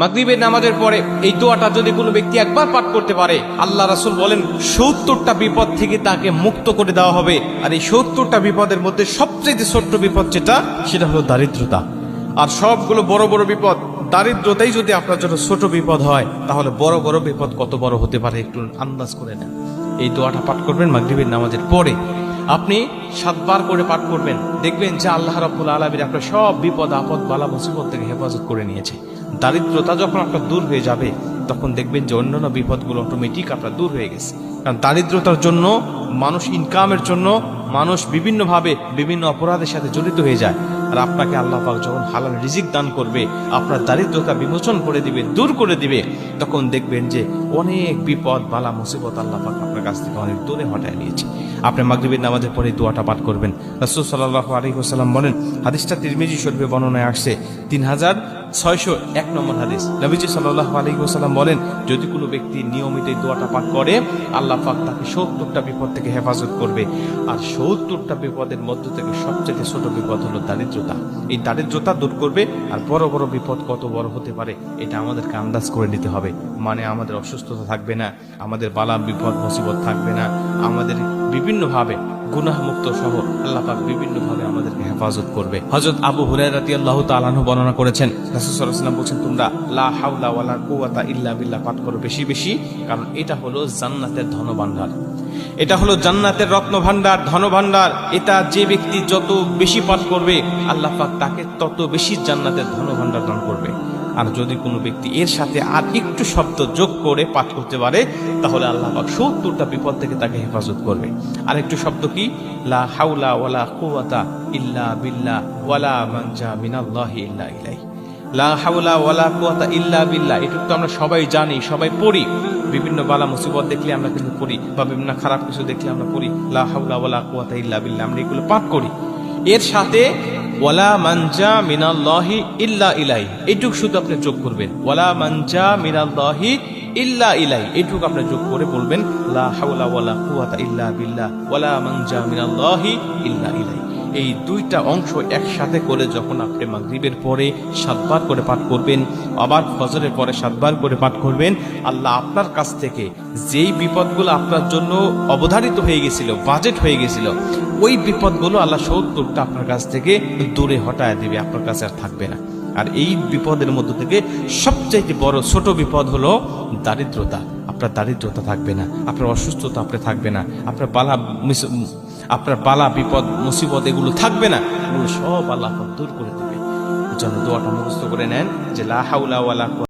মাগরিবের নামাজের পরে এই দোয়াটা যদি কোনো ব্যক্তি একবার পাঠ করতে পারে, আল্লাহ রাসুল বলেন, সত্তরটা বিপদ থেকে তাকে মুক্ত করে দেওয়া হবে। আর এই সত্তরটা বিপদের মধ্যে সবচেয়ে ছোট্ট বিপদ যেটা, সেটা হলো দারিদ্রতা। আর সবগুলো বড় বড় বিপদ, দারিদ্রতাই যদি আপনার জন্য ছোট বিপদ হয়, তাহলে বড় বড় বিপদ কত বড় হতে পারে একটু আন্দাজ করে নেন। এই দোয়াটা পাঠ করবেন মাগরিবের নামাজের পরে। আপনি সাতবার করে পাঠ করবেন। দেখবেন যে আল্লাহ রব্বুল আলমীর আপনার সব বিপদ, আপদ, বালা, মুসিবত থেকে হেফাজত করে নিয়েছে। দারিদ্রতা যখন আপনার দূর হয়ে যাবে, তখন দেখবেন যে অন্যান্য বিপদগুলো অটোমেটিক আপনার দূর হয়ে গেছে। কারণ দারিদ্রতার জন্য, মানুষ ইনকামের জন্য মানুষ বিভিন্নভাবে বিভিন্ন অপরাধের সাথে জড়িত হয়ে যায়। আর আপনাকে আল্লাহ পাক যখন হালাল রিজিক দান করবে, আপনার দারিদ্রতা বিমোচন করে দিবে, দূর করে দিবে, তখন দেখবেন যে অনেক বিপদ, বালা, মুসিবত আল্লাহ পাক আপনার কাছ থেকে অনেক দূরে হটায় নিয়েছে। আপনি মাগরিবের নামাজের পরে দোয়াটা পাঠ করবেন। রাসূল আলাইহি ওয়াসাল্লাম বলেন, হাদিসটা তিরমিজি শরীফে বর্ণনায় আসছে, তিন হাজার ছয়শো এক নম্বর হাদিস। নবীজি আলাইহি ওয়াসাল্লাম বলেন, যদি কোনো ব্যক্তি নিয়মিত দোয়াটা পাঠ করে, আল্লাহ পাক তাকে সত্তরটা বিপদ থেকে হেফাজত করবে। আর সত্তরটা বিপদের মধ্য থেকে সবচেয়ে ছোট বিপদ হলো দারিদ্রতা। এই দারিদ্রতা দূর করবে আর বড় বড় বিপদ কত বড় হতে পারে, এটা আমাদেরকে আন্দাজ করে নিতে হবে। মানে আমাদের অসুস্থতা থাকবে না, আমাদের বালা বিপদ, মুসিবত থাকবে না। আমাদের বিভিন্নভাবে গুনাহ মুক্ত সহ আল্লাহ পাক বিভিন্নভাবে আমাদেরকে হেফাজত করবে। হযরত আবু হুরায়রা রাদিয়াল্লাহু তাআলা আনহু বর্ণনা করেছেন, রাসূল সাল্লাল্লাহু আলাইহি বলেছেন, তোমরা লা হাওলা ওয়ালা কুওয়াতা ইল্লা বিল্লাহ। পাঠ করো বেশি বেশি, কারণ এটা হলো জান্নাতের ধনভাণ্ডার। এটা হলো জান্নাতের রত্ন ভান্ডার ধন ভান্ডার এটা যে ব্যক্তি যত বেশি পাঠ করবে, আল্লাহ পাক তাকে তত বেশি জান্নাতের ধন ভান্ডার দান করবে। আর যদি কোনো ব্যক্তি এর সাথে আর একটু শব্দ যোগ করে পাঠ করতে পারে, তাহলে আল্লাহ পাক সত্তরটা বিপদ থেকে তাকে হেফাজত করবে। আর একটু শব্দ কি? লা হাউলা ওয়ালা কুওয়াতা ইল্লা বিল্লাহ, ওয়ালা মানজা মিনাল্লাহি ইল্লা ইলাই লা ওয়ালা কুওয়াতা ইল্লা এটুকু তো আমরা সবাই জানি, সবাই পড়ি। বিভিন্ন বালা মুসিবত দেখলে আমরা কিন্তু পড়ি, বা বিভিন্ন খারাপ কিছু দেখলে আমরা পড়ি। লা হাওলা ওয়ালা কুওয়াতা ইল্লা বিল্লাহ, আমরা এগুলো পাঠ করি। এর সাথে, ওয়ালা মানজা ইলাই শুধু আপনি যোগ করবেন। ইল্লা এইটুকু আপনি যোগ করে বলবেন, লা ইল্লা বিল্লাহ, ওয়ালা মানজা ইল্লা ইলাই এই দুইটা অংশ একসাথে করে যখন আপনি মাগরিবের পরে সাতবার করে পাঠ করবেন, আবার ফজরের পরে সাতবার করে পাঠ করবেন, আল্লাহ আপনার কাছ থেকে যেই বিপদগুলো আপনার জন্য অবধারিত হয়ে গেছিল বাজেট হয়ে গেছিল, ওই বিপদগুলো আল্লাহ সত্তরটা আপনার কাছ থেকে দূরে হটায় দেবে, আপনার কাছে আর থাকবে না। আর এই বিপদের মধ্য থেকে সবচাইতে বড় ছোট বিপদ হলো দারিদ্রতা। আপনার দারিদ্রতা থাকবে না, আপনার অসুস্থতা আপনার থাকবে না, আপনার মিস- আপনার বালা, বিপদ, মুসিবত এগুলো থাকবে না। এগুলো সব আল্লাহ দূর করে দেবে। জন্য দোয়াটা মুখস্থ করে নেন যে লা হাওলা ওয়ালা কুওয়াতা